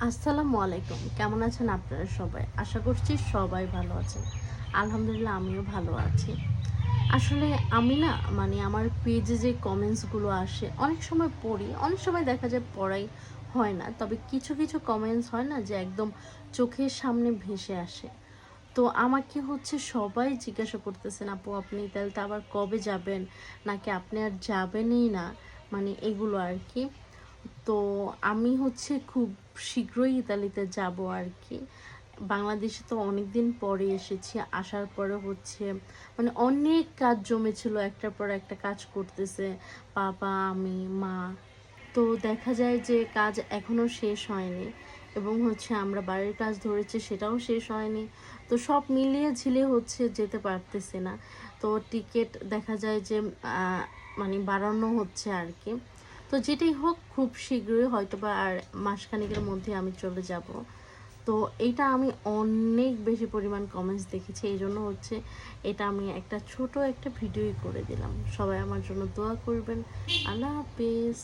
আসসালামু আলাইকুম। কেমন আছেন আপনারা সবাই? আশা করছি সবাই ভালো আছেন। আলহামদুলিল্লাহ, আমিও ভালো আছি। আসলে আমি না মানে আমার পেজে যে কমেন্টসগুলো আসে, অনেক সময় পড়ি, অনেক সময় দেখা যায় পড়াই হয় না। তবে কিছু কিছু কমেন্টস হয় না যে একদম চোখের সামনে ভেসে আসে। তো আমাকে হচ্ছে সবাই জিজ্ঞাসা করতেছেন, আপু, আপনি তাহলে তো আবার কবে যাবেন? নাকি আপনি আর যাবেনই না? মানে এগুলো আর কি। তো আমি হচ্ছে খুব শীঘ্রই ইতালিতে যাব আর কি। বাংলাদেশে তো অনেক দিন পরে এসেছি, আসার পরে হচ্ছে মানে অনেক কাজ জমেছিল, একটার পর একটা কাজ করতেছে বাবা, আমি, মা। তো দেখা যায় যে কাজ এখনও শেষ হয়নি এবং হচ্ছে আমরা বাড়ির কাজ ধরেছি সেটাও শেষ হয়নি। তো সব মিলিয়ে ঝিলে হচ্ছে যেতে পারতেছে না। তো টিকিট দেখা যায় যে মানে বাড়ানো হচ্ছে আর কি। তো যেটাই হোক, খুব শীঘ্রই হয়তো বা আর মাসখানেকের মধ্যে আমি চলে যাব। তো এটা আমি অনেক বেশি পরিমাণ কমেন্টস দেখেছি, এই জন্য হচ্ছে এটা আমি একটা ছোট একটা ভিডিওই করে দিলাম। সবাই আমার জন্য দোয়া করবেন। আল্লাহ হাফিজ।